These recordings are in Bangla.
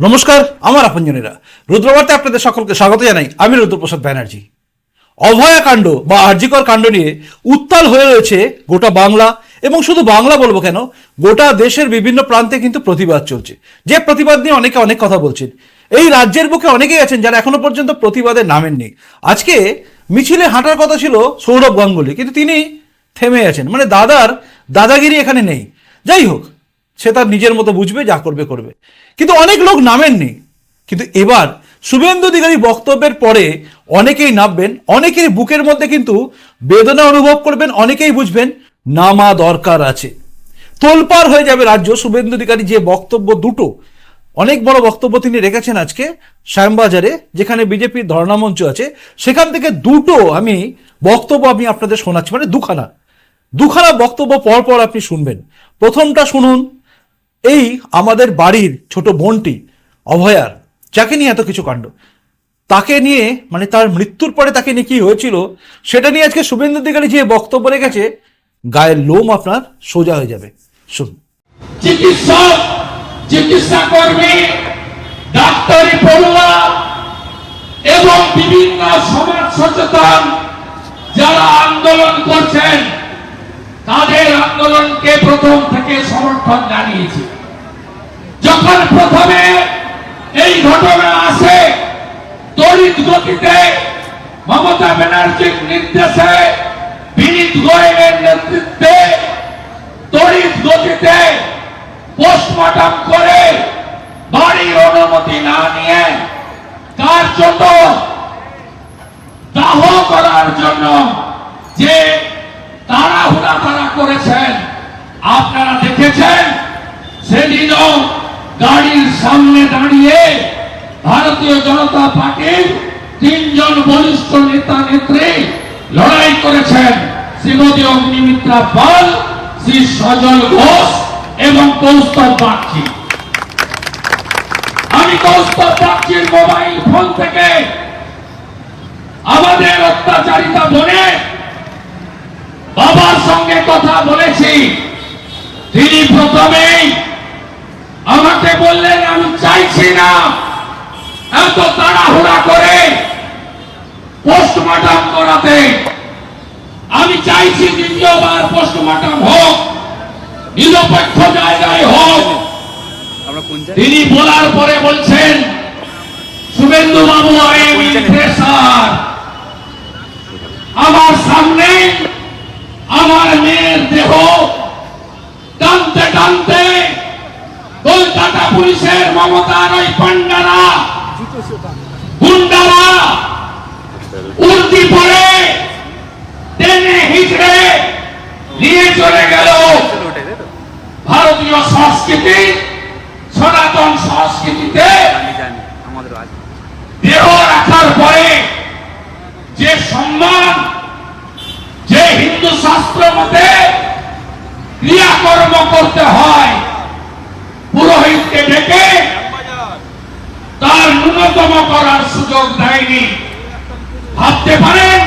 নমস্কার, আমার আপনজনেরা। রুদ্রবার্তে আপনাদের সকলকে স্বাগত জানাই। আমি রুদ্রপ্রসাদ ব্যানার্জি। অভয়া কাণ্ড বা আর্যিকর কাণ্ড নিয়ে উত্তাল হয়ে রয়েছে গোটা বাংলা। এবং শুধু বাংলা বলব কেন, গোটা দেশের বিভিন্ন প্রান্তে কিন্তু প্রতিবাদ চলছে। যে প্রতিবাদ নিয়ে অনেকে অনেক কথা বলছেন। এই রাজ্যের বুকে অনেকেই আছেন যারা এখনও পর্যন্ত প্রতিবাদে নামেননি। আজকে মিছিলে হাঁটার কথা ছিল সৌরভ গাঙ্গুলি, কিন্তু তিনি থেমে আছেন। মানে দাদার দাদাগিরি এখানে নেই। যাই হোক সে তার নিজের মতো বুঝবে, যা করবে করবে। কিন্তু অনেক লোক নামেননি। কিন্তু এবার শুভেন্দু অধিকারী বক্তব্যের পরে অনেকেই নামবেন অনেকের বুকের মধ্যে কিন্তু বেদনা অনুভব করবেন, অনেকেই বুঝবেন, নামা দরকার আছে। তোলপার হয়ে যাবে রাজ্য, শুভেন্দু অধিকারী যে বক্তব্য দুটো, অনেক বড় বক্তব্য তিনি রেখেছেন আজকে শ্যামবাজারে, যেখানে বিজেপির ধর্ণামঞ্চ আছে। সেখান থেকে দুটো আমি বক্তব্য আমি আপনাদের শোনাচ্ছি মানে দুখানা। দুখানা বক্তব্য পর পর আপনি শুনবেন। প্রথমটা শুনুন এই আমাদের বাড়ির ছোট বোনটি, অভয়ার, যাকে নিয়ে এত কিছু কাণ্ড। তাকে নিয়ে মানে তার মৃত্যুর পরে তাকে নিয়ে কি হয়েছিল, সেটা নিয়ে আজকে শুভেন্দু অধিকারী যে বক্তব্য রেখেছে, গায়ের লোম আপনার সোজা হয়ে যাবে। শুনুন। চিকিৎসক, চিকিৎসা কর্মী, ডাক্তারি পড়ুয়া এবং বিভিন্ন সমাজ সচেতন যারা আন্দোলন করছেন, তাদের আন্দোলনকে প্রথম থেকে সমর্থন জানিয়েছি। যখন প্রথমে এই ঘটনা আসে তড়িৎ গতিতে মমতা ব্যানার্জির নির্দেশে বিনীত গোয়েলের নেতৃত্বে তড়িৎ গতিতে পোস্টমর্টম করে বাড়ির অনুমতি না নিয়ে কার্যত দাহ করার জন্য যে তাড়াহুড়া তারা করেছেন আপনারা দেখেছেন সেদিনও গাড়ির সামনে দাঁড়িয়ে ভারতীয় জনতা পার্টির তিনজন বরিষ্ঠ নেতা নেত্রী লড়াই করেছেন শ্রীমতী অগ্নিমিত্রা পাল, শ্রী সজল ঘোষ এবং কৌস্তব বাগচি। আমি কৌস্তব বাগচির মোবাইল ফোন থেকে আমাদের অত্যাচারিতা বনে বাবার সঙ্গে কথা বলেছি। তিনি প্রথমেই আমাকে বললেন, আমি চাইছি না এত তাড়াহুড়া করে পোস্টমর্টম করাতে। আমি চাইছি দ্বিতীয়বার পোস্টমর্টম হোক নিরপেক্ষ জায়গায় হোক। তিনি বলার পরে বলছেন শুভেন্দু বাবু আই এম প্রেসার আমার সামনে আমার মেয়ের দেহ টানতে টানতে কলকাতা পুলিশের মমতার ওই পান্ডারা গুন্ডারা উর্দি পরে টেনে হিচড়ে নিয়ে চলে গেল। ভারতীয় সংস্কৃতি, সনাতন সংস্কৃতিতে দেহ রাখার পরে যে সম্মান, যে হিন্দু শাস্ত্র মতে ক্রিয়াকর্ম করতে হয়, পুরোহিতকে ডেকে তার ন্যূনতম করার সুযোগ দেয়নি। ভাবতে পারেন?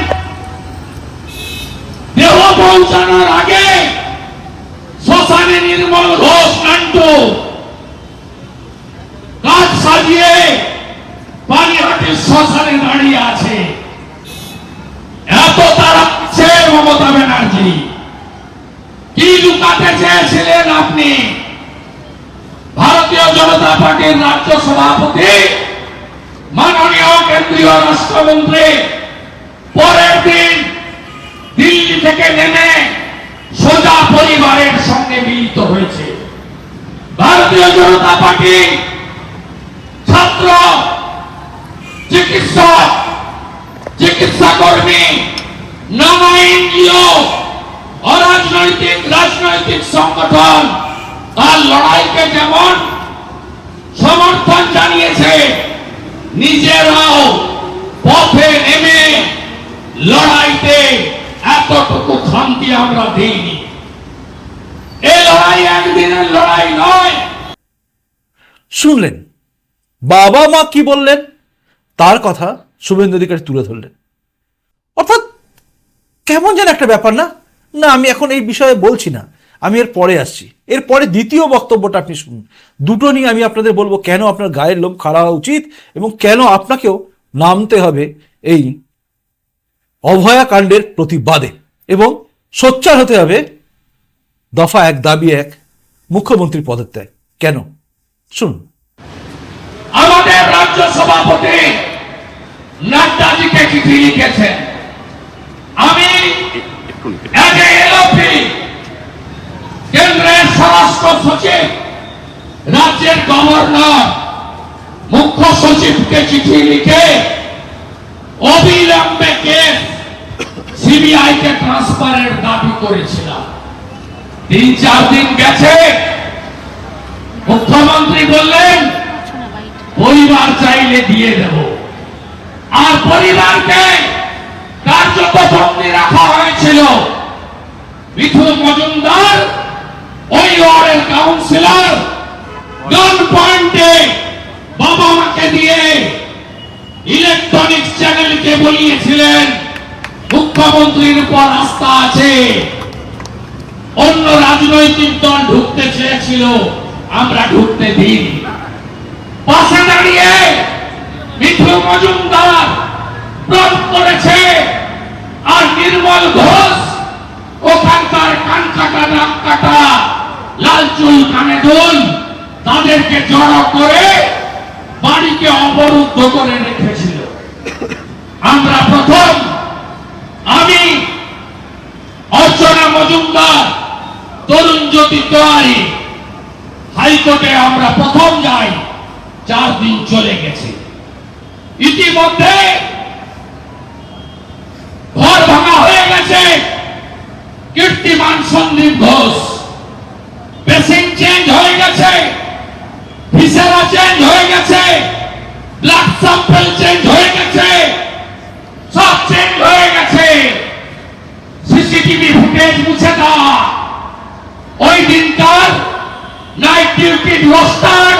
দেহ পৌঁছানোর আগে শ্মশানে নির্মল ঘোষ নান্টু কাজ সাজিয়ে পানিহাটির শ্মশানে দাঁড়িয়ে আছে। এত তারা আছে মমতা ব্যানার্জি কি লুকাতে চেয়েছিলেন আপনি ভারতীয় জনতা পার্টির রাজ্য সভাপতি, মাননীয় কেন্দ্রীয় রাষ্ট্রমন্ত্রী, পরের দিন দিল্লি থেকে নেমে সোজা পরিবারের সঙ্গে মিলিত হয়েছে। ভারতীয় জনতা পার্টি ছাত্র, চিকিৎসক চিকিৎসা কর্মী নানা এনজিও, অরাজনৈতিক, রাজনৈতিক সংগঠন, তার লড়াইকে যেমন জানিয়েছে নিজেরাও পথে নেমে লড়াইতে এতটুকু আমরা দিইনি। এই লড়াই একদিনের লড়াই নয়। শুনলেন? বাবা মা কি বললেন? তার কথা শুভেন্দু অধিকারী তুলে ধরলেন। অর্থাৎ কেমন যেন একটা ব্যাপার না? না, আমি এখন এই বিষয়ে বলছি না। আমি এর পরে আসছি। এর পরে দ্বিতীয় বক্তব্যটা আপনি শুনুন। দুটো নিয়ে আমি আপনাদের বলব কেন আপনার গায়ের লোম খাড়া হওয়া উচিত এবং কেন আপনাকেও নামতে হবে এই অভয়াকাণ্ডের প্রতিবাদে এবং সোচ্চার হতে হবে দফা এক দাবি এক মুখ্যমন্ত্রী পদত্যাগ। কেন? শুনুন। আমাদের রাজ্য সভাপতি নাড্ডাজিকে চিঠি লিখেছেন। আমি এলপি কেন্দ্রের স্বরাষ্ট্র সচিব, রাজ্যের গভর্নর, মুখ্য সচিবকে চিঠি লিখে অবিলম্বে কেস সিবিআই কে ট্রান্সফারের দাবি করেছিলাম। তিন, চার দিন গেছে। মুখ্যমন্ত্রী বললেন, পরিবার চাইলে দিয়ে দেব। আর পরিবারকে কার্যত বন্দী রাখা হয়েছিল। মিথুন মজুমদার ওই ওয়ার্ডের কাউন্সিলর গান পয়েন্টে বাবা মাকে দিয়ে ইলেকট্রনিক্স চ্যানেলকে বলিয়েছিলেন। মুখ্যমন্ত্রীর উপর আস্থা আছে। অন্য রাজনৈতিক দল ঢুকতে চেয়েছিল, আমরা ঢুকতে দিইনি। পাশে দাঁড়িয়ে মিঠু মজুমদার প্রদ করেছে, আর নির্মল ঘোষ ওখানকার কান কাটা নাক কাটা চুল কানে দুল তাদেরকে জড়ো করে বাড়িকে অবরুদ্ধ করে রেখেছিল। আমরা প্রথম, আমি, অর্চনা মজুমদার তরুণ জ্যোতি তোয়ারি হাইকোর্টে আমরা প্রথম যাই, চার দিন চলে গেছে। ইতিমধ্যে ঘর ভাঙা হয়ে গেছে। কীর্তিমান সন্দীপ ঘোষ। পেসিং চেঞ্জ হয়ে গেছে। ভিসেরা চেঞ্জ হয়ে গেছে। ব্লাড স্যাম্পল চেঞ্জ হয়ে গেছে। সব চেঞ্জ হয়ে গেছে। সিসিটিভি ফুটেজ মুছে দেওয়া ওই দিনকার নাইট ডিউটির রোস্টার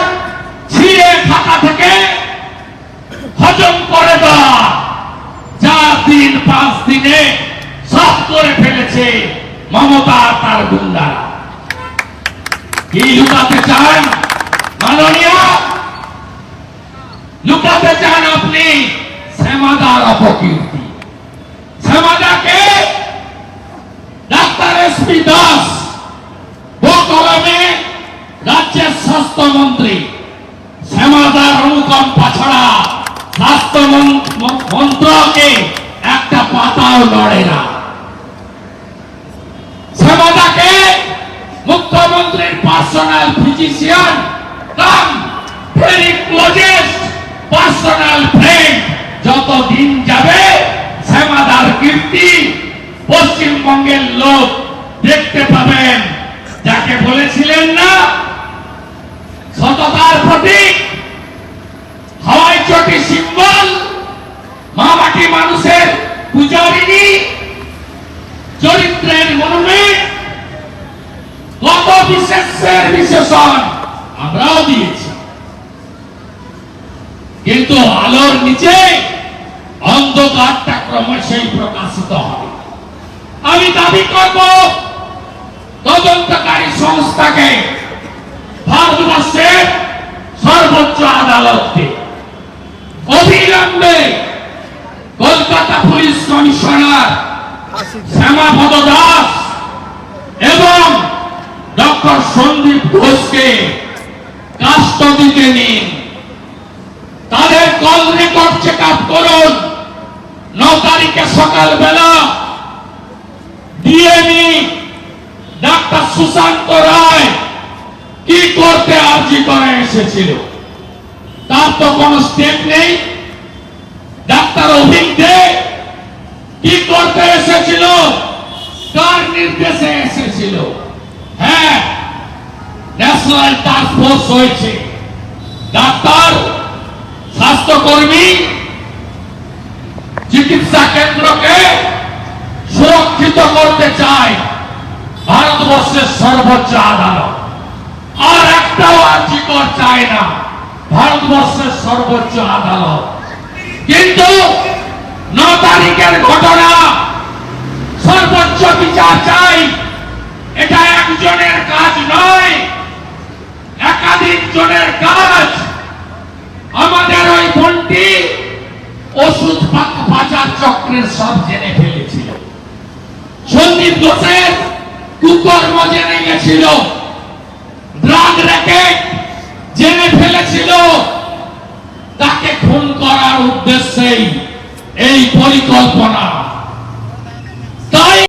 ছিঁড়ে থাকা থেকে হজম করে দেওয়া যা দিন, পাঁচ দিনে সব করে ফেলেছে মমতা তার গুন্ডারা। কি লুকাতে চান? মাননীয়, লুকাতে চান আপনি শ্যামাদার অপকীর্তি। শ্যামাদাকে ডাক্তার এসপি দাস ও কলমে রাজ্যের স্বাস্থ্যমন্ত্রী। শ্যামাদার অনুকম্পা ছাড়া স্বাস্থ্য মন- মন্ত্রকে একটা পাতাও লড়ে না। শ্যামাদাকে মুখ্যমন্ত্রীর personal physician cum very closest personal friend যত দিন যাবে, শ্যামাদার কীর্তি পশ্চিমবঙ্গের লোক দেখতে পাবেন। যাকে বলেছিলেন না, সততার প্রতীক হাওয়াই চটি সিম্বল বিশেষের বিশেষণ আমরাও দিয়েছি। কিন্তু আলোর নিচে অন্ধকারটা ক্রমশই প্রকাশিত হবে। আমি দাবি করব, তদন্তকারী সংস্থাকে ভারতবর্ষের সর্বোচ্চ আদালতকে অবিলম্বে কলকাতা পুলিশ কমিশনার শ্যামাপদ দাস এবং ডক্টর সন্দীপ ঘোষকে কাস্টডিতে নিন। তাদের কল রেকর্ড চেক আপ করুন। ন তারিখে সকালবেলা ডিএমই ডাক্তার সুশান্ত রায় কি করতে আর্জি করে এসেছিল? তার তো কোনো স্টেপ নেই। ডাক্তার অভিক দে কি করতে এসেছিল? কার নির্দেশে এসেছিল? হ্যাঁ ন্যাশনাল টাস্ক ফোর্স হয়েছে। ডাক্তার, স্বাস্থ্যকর্মী, চিকিৎসা কেন্দ্রকে সুরক্ষিত করতে চায় ভারতবর্ষের সর্বোচ্চ আদালত। আর একটাও আর্জিকর চায় না, ভারতবর্ষের সর্বোচ্চ আদালত। কিন্তু ন তারিখের ঘটনা সর্বোচ্চ বিচার চাই। এটা একজনের কাজ নয়, একাধিক জনের কাজ। আমাদের ওই বোনটি ওষুধ পাচার চক্রের সব জেনে ফেলেছিল। সন্দীপ ঘোষের কুকর্ম জেনে গেছিল। ড্রাগ র্যাকেট জেনে ফেলেছিল। তাকে খুন করার উদ্দেশ্যেই এই পরিকল্পনা। তাই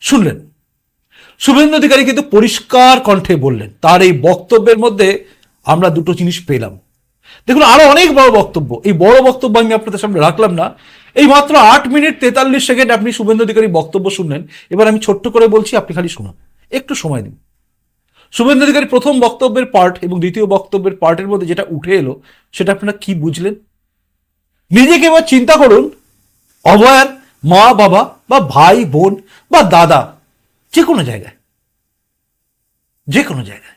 শুনলেন শুভেন্দু অধিকারী কিন্তু পরিষ্কার কণ্ঠে বললেন, তার এই বক্তব্যের মধ্যে আমরা দুটো জিনিস পেলাম। দেখুন, আরও অনেক বড় বক্তব্য। এই বড় বক্তব্য আমি আপনাদের সামনে রাখলাম না। এই মাত্র আট মিনিট তেতাল্লিশ সেকেন্ড আপনি শুভেন্দু অধিকারী বক্তব্য শুনলেন। এবার আমি ছোট্ট করে বলছি, আপনি খালি শুনুন। একটু সময় দিন। শুভেন্দু অধিকারী প্রথম বক্তব্যের পার্ট এবং দ্বিতীয় বক্তব্যের পার্টের মধ্যে যেটা উঠে এলো, সেটা আপনারা কি বুঝলেন? নিজেকে এবার চিন্তা করুন, অভয়ার মা বাবা বা ভাই বোন বা দাদা যে কোনো জায়গায়। যে কোনো জায়গায়।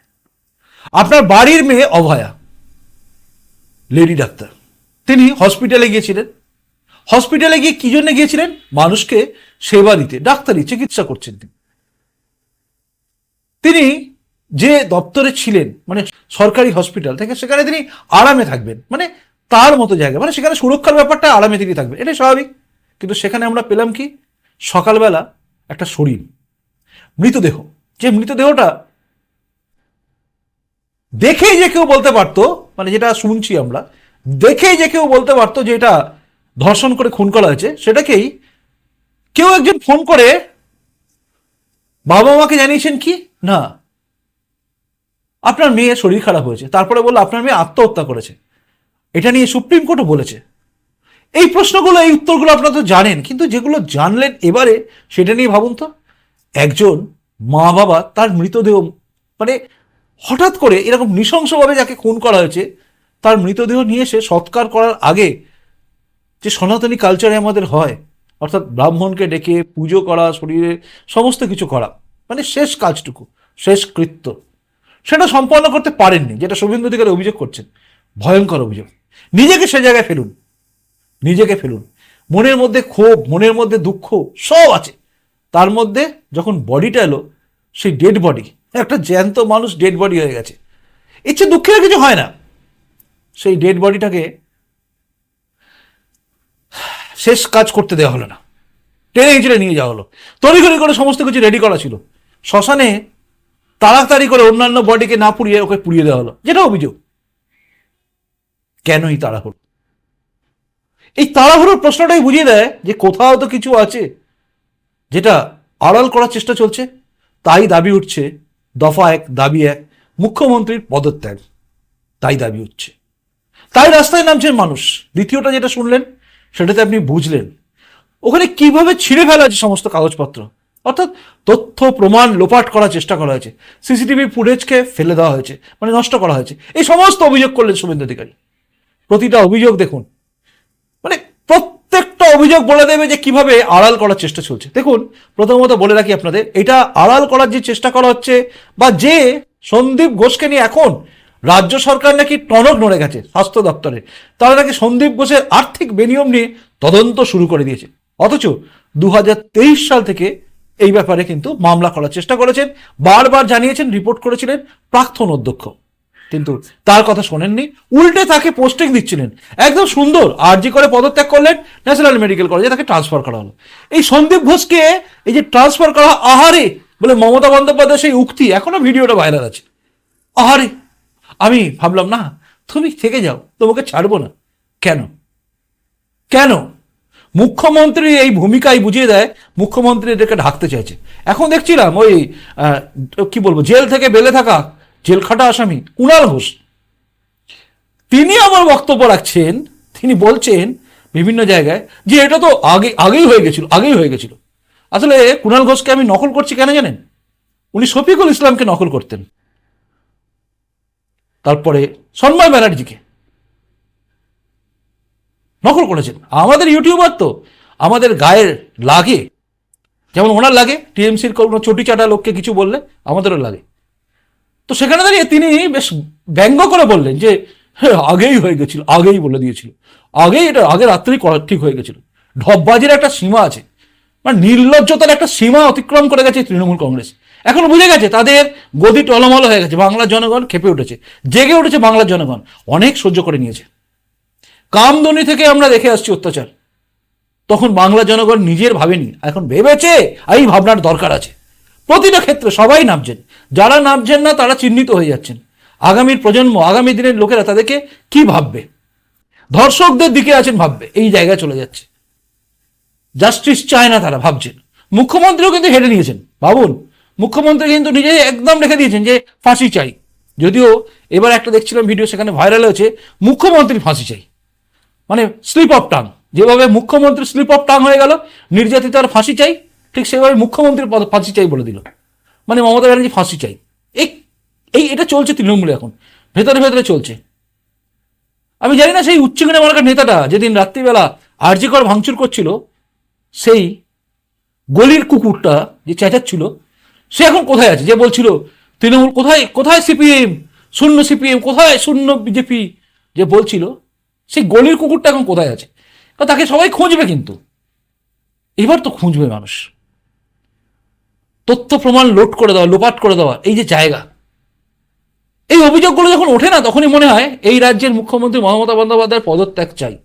আপনার বাড়ির মেয়ে অভয়া লেডি ডাক্তার। তিনি হসপিটালে গিয়েছিলেন। হসপিটালে গিয়ে কি জন্য গিয়েছিলেন? মানুষকে সেবা দিতে, ডাক্তারি, চিকিৎসা করছেন তিনি। তিনি যে দপ্তরে ছিলেন মানে সরকারি হসপিটাল থেকে সেখানে তিনি আরামে থাকবেন। মানে তার মতো জায়গা মানে সেখানে সুরক্ষার ব্যাপারটা আরামে তিনি থাকবেন। এটাই স্বাভাবিক। কিন্তু সেখানে আমরা পেলাম কি? সকালবেলা একটা শরীর। মৃতদেহ। যে মৃতদেহটা দেখেই যে কেউ বলতে পারতো মানে যেটা শুনছি আমরা, দেখেই যে কেউ বলতে পারতো যে এটা ধর্ষণ করে খুন করা হয়েছে, সেটাকেই কেউ একজন ফোন করে বাবা মাকে জানিয়েছেন কি? না। আপনার মেয়ে শরীর খারাপ হয়েছে, তারপরে বলল আপনার মেয়ে আত্মহত্যা করেছে। এটা নিয়ে সুপ্রিম কোর্টও বলেছে। এই প্রশ্নগুলো, এই উত্তরগুলো আপনারা তো জানেন, কিন্তু যেগুলো জানলেন এবারে, সেটা নিয়ে ভাবুন তো। একজন মা বাবা তার মৃতদেহ মানে হঠাৎ করে এরকম নৃশংসভাবে যাকে খুন করা হয়েছে, তার মৃতদেহ নিয়ে এসে সৎকার করার আগে যে সনাতনী কালচারে আমাদের হয়, অর্থাৎ ব্রাহ্মণকে ডেকে পুজো করা, শরীরে সমস্ত কিছু করা মানে শেষ কাজটুকু, শেষ কৃত্য। সেটা সম্পন্ন করতে পারেননি, যেটা শুভেন্দু অধিকারী অভিযোগ করছেন। ভয়ঙ্কর অভিযোগ। নিজেকে সে জায়গায় ফেলুন। নিজেকে ফেলুন। মনের মধ্যে ক্ষোভ, মনের মধ্যে দুঃখ সব আছে। তার মধ্যে যখন বডিটা এলো, সেই ডেড বডি একটা জ্যান্ত মানুষ ডেড বডি হয়ে গেছে। ইচ্ছে দুঃখের কিছু হয় না। সেই ডেড বডিটাকে শেষ কাজ করতে দেওয়া হলো না। টেনে হিঁচড়ে নিয়ে যাওয়া হলো। তড়িঘড়ি করে সমস্ত কিছু রেডি করা ছিল। শ্মশানে তাড়াতাড়ি করে অন্যান্য বডিকে না পুড়িয়ে ওকে পুড়িয়ে দেওয়া হলো। যেটা অভিযোগ। কেনই তাড়াহুড়ো? এই তাড়াহুড়োর প্রশ্নটাই বুঝিয়ে দেয় যে কোথাও তো কিছু আছে। যেটা আড়াল করার চেষ্টা চলছে, তাই দাবি উঠছে, দফা এক, দাবি এক, মুখ্যমন্ত্রীর পদত্যাগ। তাই দাবি উঠছে। তাই রাস্তায় নামছেন মানুষ। দ্বিতীয়টা যেটা শুনলেন, সেটাতে আপনি বুঝলেন। ওখানে কীভাবে ছিঁড়ে ফেলা হয়েছে সমস্ত কাগজপত্র? অর্থাৎ তথ্য, প্রমাণ লোপাট করার চেষ্টা করা হয়েছে। সিসিটিভি ফুটেজকে ফেলে দেওয়া হয়েছে মানে নষ্ট করা হয়েছে। এই সমস্ত অভিযোগ করলেন শুভেন্দু অধিকারী। প্রতিটা অভিযোগ দেখুন। মানে প্রত্যেকটা অভিযোগ বলে দেবে যে কীভাবে আড়াল করার চেষ্টা চলছে। দেখুন, প্রথমত বলে রাখি আপনাদের, এটা আড়াল করার যে চেষ্টা করা হচ্ছে বা যে সন্দীপ ঘোষকে নিয়ে এখন রাজ্য সরকার নাকি টনক নড়ে গেছে স্বাস্থ্য দপ্তরে। তারা নাকি সন্দীপ ঘোষের আর্থিক বেনিয়ম নিয়ে তদন্ত শুরু করে দিয়েছে। অথচ দু হাজার তেইশ সাল থেকে এই ব্যাপারে কিন্তু মামলা করার চেষ্টা করেছেন, বারবার জানিয়েছেন, রিপোর্ট করেছিলেন প্রাক্তন অধ্যক্ষ। কিন্তু তার কথা শোনেননি। উল্টে তাকে পোস্টিং দিচ্ছিলেন। একদম সুন্দর। আরজি করে পদত্যাগ করলেন ন্যাশনাল মেডিকেল কলেজে তাকে ট্রান্সফার করা হলো। এই সন্দীপ ঘোষকে এই যে ট্রান্সফার করা আহারে বলে মমতা বন্দ্যোপাধ্যায় সেই উক্তি এখনও ভিডিওটা ভাইরাল আছে। আহারে। আমি ভাবলাম, না, তুমি থেকে যাও, তোমাকে ছাড়বো না। কেন? কেন? মুখ্যমন্ত্রী এই ভূমিকায় বুঝিয়ে দেয় মুখ্যমন্ত্রী এদেরকে ঢাকতে চাইছে। এখন দেখছিলাম ওই কি বলব, জেল থেকে বেলে থাকা জেল খাটা আসামি কুণাল ঘোষ। তিনি আমার বক্তব্য রাখছেন, তিনি বলছেন বিভিন্ন জায়গায় যে এটা তো আগে আগেই হয়ে গেছিল, আগেই হয়ে গেছিল। আসলে কুণাল ঘোষকে আমি নকল করছি কেন জানেন? উনি শফিকুল ইসলামকে নকল করতেন। তারপরে সন্ময় ব্যানার্জিকে নকল করেছেন। আমাদের ইউটিউবার তো, আমাদের গায়ের লাগে। যেমন ওনার লাগে, টিএমসির কোনো চটি চাটা লোককে কিছু বললে আমাদেরও লাগে। তো সেখানে দাঁড়িয়ে তিনি বেশ ব্যঙ্গ করে বললেন যে হ্যাঁ আগেই হয়ে গেছিল, আগেই বলে দিয়েছিল। আগেই এটা, আগে রাত্রেই করা ঠিক হয়ে গেছিল। ঢপবাজির একটা সীমা আছে। মানে নির্লজ্জতার একটা সীমা অতিক্রম করে গেছে তৃণমূল কংগ্রেস। এখন বুঝে গেছে, তাদের গদি টলমল হয়ে গেছে। বাংলার জনগণ খেপে উঠেছে, জেগে উঠেছে বাংলার জনগণ, অনেক সহ্য করে নিয়েছে। কামদনি থেকে আমরা দেখে আসছি অত্যাচার। তখন বাংলা জনগণ নিজের ভাবেনি, এখন ভেবেছে, এই ভাবনার দরকার আছে। প্রতিটা ক্ষেত্রে সবাই নামছেন। যারা নামছেন না, তারা চিহ্নিত হয়ে যাচ্ছেন। আগামীর প্রজন্ম, আগামী দিনের লোকেরা তাদেরকে কি ভাববে? ধর্ষকদের দিকে আছেন ভাববে, এই জায়গায় চলে যাচ্ছে। জাস্টিস চায় না তারা, ভাবছেন। মুখ্যমন্ত্রীও কিন্তু হেঁটে নিয়েছেন। ভাবুন, মুখ্যমন্ত্রী কিন্তু নিজে একদম রেখে দিয়েছেন যে ফাঁসি চাই। যদিও এবার একটা দেখছিলাম ভিডিও সেখানে ভাইরাল হয়েছে, মুখ্যমন্ত্রী ফাঁসি চাই। মানে স্লিপ অফ টাং যেভাবে মুখ্যমন্ত্রী স্লিপ অফ টাং হয়ে গেল নির্যাতিতার ফাঁসি চাই ঠিক সেভাবে মুখ্যমন্ত্রীর পদ- ফাঁসি চাই বলে দিল। মানে মমতা ব্যানার্জি ফাঁসি চাই। এই এই, এটা চলছে তৃণমূলে এখন। ভেতরে ভেতরে চলছে। আমি জানি না সেই উচ্চগণে মার্কার নেতাটা, যেদিন রাত্রিবেলা আর্যিকর ভাঙচুর করছিল, সেই গলির কুকুরটা যে চেঁচাচ্ছিল, সে এখন কোথায় আছে? যে বলছিল, তৃণমূল কোথায় কোথায় সিপিএম? শূন্য সিপিএম, কোথায় শূন্য বিজেপি? যে বলছিল, সেই গলির কুকুরটা এখন কোথায় আছে? তাকে সবাই খুঁজবে কিন্তু। এবার তো খুঁজবে মানুষ। তথ্য প্রমাণ লোড করে দেওয়া, লোপাট করে দেওয়া, এই যে জায়গা। এই অভিযোগগুলো যখন ওঠে না, তখনই মনে হয় এই রাজ্যের মুখ্যমন্ত্রী মমতা বন্দ্যোপাধ্যায়ের পদত্যাগ চাই।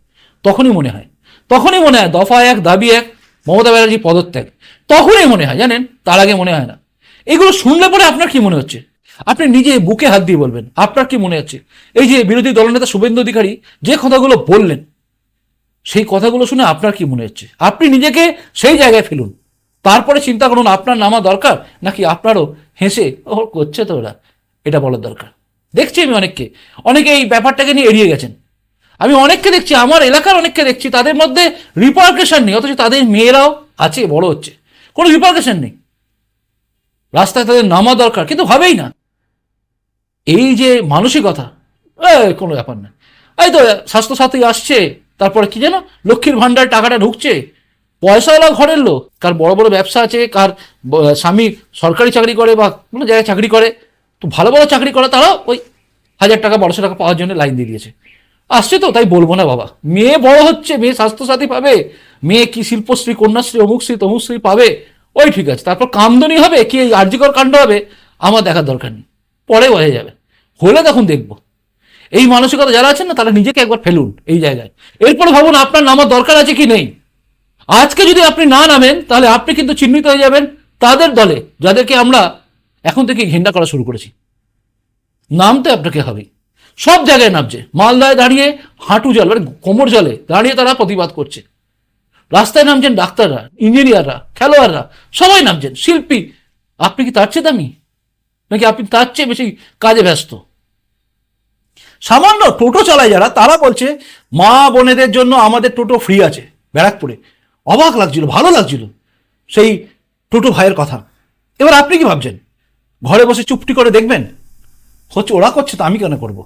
তখনই মনে হয়। তখনই মনে হয় দফা এক, দাবি এক, মমতা ব্যানার্জি পদত্যাগ। তখনই মনে হয়, জানেন? তার আগে মনে হয় না। এগুলো শুনলে পরে আপনার কি মনে হচ্ছে? আপনি নিজে বুকে হাত দিয়ে বলবেন, আপনার কি মনে হচ্ছে? এই যে বিরোধী দলনেতা শুভেন্দু অধিকারী যে কথাগুলো বললেন, সেই কথাগুলো শুনে আপনার কি মনে হচ্ছে? আপনি নিজেকে সেই জায়গায় ফেলুন। তারপরে চিন্তা করুন, আপনার নামা দরকার? নাকি আপনারও হেসে ও করছে তো ওরা। এটা বলার দরকার। দেখছি আমি অনেককে। অনেকে এই ব্যাপারটাকে নিয়ে এড়িয়ে গেছেন। আমি অনেককে দেখছি, আমার এলাকার অনেককে দেখছি, তাদের মধ্যে রিপার্কেশন নেই, অথচ তাদের মেয়েরাও আছে, বড় হচ্ছে। কোনো রিপার্কেশন নেই। রাস্তায় তাদের নামা দরকার, কিন্তু ভাবেই না। এই যে মানসিকতা কোনো ব্যাপার না। এই তো স্বাস্থ্যসাথী আসছে, তারপরে কি যেন লক্ষ্মীর ভাণ্ডার টাকাটা ঢুকছে। পয়সাওয়ালা ঘরের লোক। কার বড় বড় ব্যবসা আছে, কার স্বামী সরকারি চাকরি করে বা কোনো জায়গায় চাকরি করে, তো ভালো ভালো চাকরি করে তারাও ওই হাজার টাকা, বারোশো টাকা পাওয়ার জন্য লাইন দিয়ে দিয়েছে। আসছে তো, তাই বলব না বাবা। মেয়ে বড় হচ্ছে, মেয়ে স্বাস্থ্যসাথী পাবে, মেয়ে কি শিল্পশ্রী, কন্যাশ্রী অমুকশ্রী তমুকশ্রী পাবে, ওই ঠিক আছে। তারপর কামদনি হবে, কি এই আর্যিকর কাণ্ড হবে, আমার দেখার দরকার নেই। পরে হয়ে যাবে। হলে তখন দেখব। এই মানসিকতা যারা আছেন না, তারা নিজেকে একবার ফেলুন এই জায়গায়। এরপরে ভাবুন, আপনার নামার দরকার আছে কি নেই? আজকে যদি আপনি না নামেন, তাহলে আপনি কিন্তু চিহ্নিত হয়ে যাবেন তাদের দলে, যাদেরকে আমরা এখন থেকে ঘেন্ডা করা শুরু করেছি। নামতে আপনাকে হবে। সব জায়গায় নামছে। মালদায় দাঁড়িয়ে হাঁটু জল মানে কোমর জলে দাঁড়িয়ে তারা প্রতিবাদ করছে। রাস্তায় নামছেন ডাক্তাররা, ইঞ্জিনিয়াররা, খেলোয়াড়রা, সবাই নামছেন। শিল্পী, আপনি কি তার চেয়ে দামি? নাকি আপনি তার চেয়ে বেশি কাজে ব্যস্ত? সামান্য টোটো চালায় যারা, তারা বলছে, মা বোনেদের জন্য আমাদের টোটো ফ্রি আছে, ব্যারাকপুরে। অবাক লাগছিল, ভালো লাগছিল সেই টোটো ভাইয়ের কথা। এবার আপনি কি ভাবছেন? ঘরে বসে চুপটি করে দেখবেন? হচ্ছে ওরা করছে তো আমি কেন করব?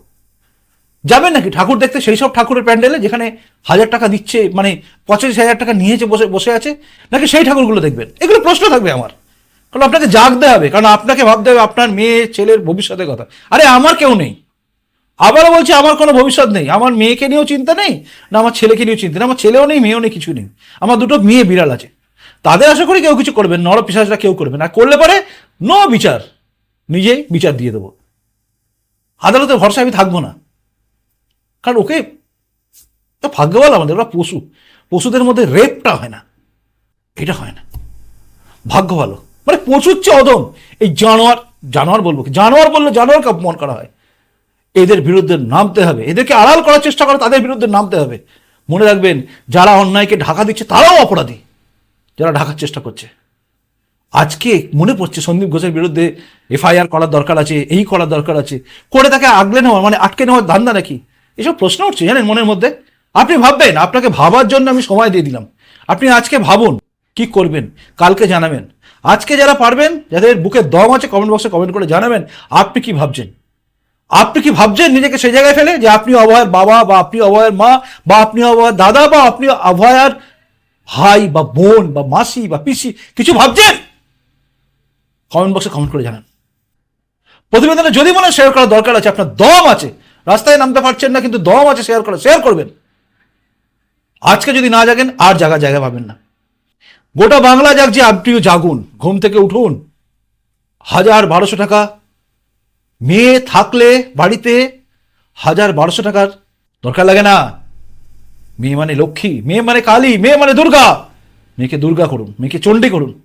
যাবেন নাকি? ঠাকুর দেখতে সেই সব ঠাকুরের প্যান্ডেলে যেখানে হাজার টাকা দিচ্ছে মানে পঁচাশি হাজার টাকা নিয়েছে, বসে বসে আছে, নাকি সেই ঠাকুরগুলো দেখবেন? এগুলো প্রশ্ন থাকবে আমার। কারণ আপনাকে জাগতে হবে, কারণ আপনাকে ভাবতে হবে আপনার মেয়ে, ছেলের ভবিষ্যতের কথা। আরে আমার কেউ নেই। আবারও বলছি, আমার কোনো ভবিষ্যৎ নেই। আমার মেয়েকে নিয়েও চিন্তা নেই, না আমার ছেলেকে নিয়েও চিন্তা নেই আমার ছেলেও নেই, মেয়েও নেই, কিছু নেই। আমার দুটো মেয়ে বিড়াল আছে। তাদের আশা করি কেউ কিছু করবেন নর পিসাজরা কেউ করবে না। করলে পরে নো বিচার। নিজেই বিচার দিয়ে দেবো। আদালতে ভরসা আমি থাকব না। কারণ ওকে তো ভাগ্যবাল আমাদের, ওরা পশু। পশুদের মধ্যে রেপটা হয় না। এটা হয় না। ভাগ্য ভালো। মানে পশুর চেয়ে অদম এই জানোয়ার জানোয়ার বলব জানোয়ার বললে জানোয়ারকে অপমান করা হয়। এদের বিরুদ্ধে নামতে হবে। এদেরকে আড়াল করার চেষ্টা করে, তাদের বিরুদ্ধে নামতে হবে। মনে রাখবেন, যারা অন্যায়কে ঢাকা দিচ্ছে, তারাও অপরাধী, যারা ঢাকার চেষ্টা করছে। আজকে মনে পড়ছে সন্দীপ ঘোষের বিরুদ্ধে এফআইআর করার দরকার আছে, এই করার দরকার আছে। করে তাকে আগলে নেওয়া মানে আটকে নেওয়ার ধান্দা নাকি? এসব প্রশ্ন উঠছে, জানেন, মনের মধ্যে? আপনি ভাববেন, আপনাকে ভাবার জন্য আমি সময় দিয়ে দিলাম। আপনি আজকে ভাবুন, কি করবেন? কালকে জানাবেন। আজকে যারা পারবেন, যাদের বুকে দম আছে কমেন্ট বক্সে কমেন্ট করে জানাবেন, আপনি কি ভাবছেন? আপনি কি ভাবছেন নিজেকে সেই জায়গায় ফেলে? যে আপনি অভয়ের বাবা বা আপনি অভয়ের মা বা আপনি অভয়ের দাদা বা আপনি অভয়ার ভাই বা বোন বা মাসি বা পিসি, কিছু ভাবছেন? কমেন্ট বক্সে কমেন্ট করে জানান। প্রতিবেদনে যদি মনে শেয়ার করার দরকার আছে, আপনার দম আছে। রাস্তায় নামতে পারছেন না, কিন্তু দম আছে শেয়ার করা শেয়ার করবেন। আজকে যদি না জাগেন, আর জায়গা জায়গা পাবেন না। গোটা বাংলা যাক যে আপনিও জাগুন। ঘুম থেকে উঠুন। হাজার বারোশো টাকা মেয়ে থাকলে বাড়িতে হাজার বারোশো টাকার দরকার লাগে না। মেয়ে মানে লক্ষ্মী, মেয়ে মানে কালী, মেয়ে মানে দুর্গা। মেয়েকে দুর্গা করুন, মেয়েকে চণ্ডী করুন।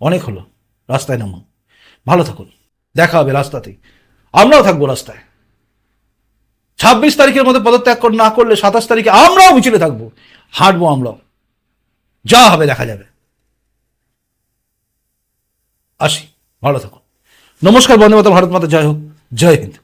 অনেক হলো, রাস্তায় নামুন। ভালো থাকুন, দেখা হবে রাস্তাতেই আমরাও থাকব রাস্তায়। ছাব্বিশ তারিখের মধ্যে পদত্যাগ না করলে সাতাশ তারিখে আমরাও মিছিলে থাকব। হাঁটবো আমরাও। যা হবে দেখা যাবে। আসি, ভালো থাকুন। নমস্কার বন্দে মাতা ভারত মাতা জয় হোক জয় হিন্দ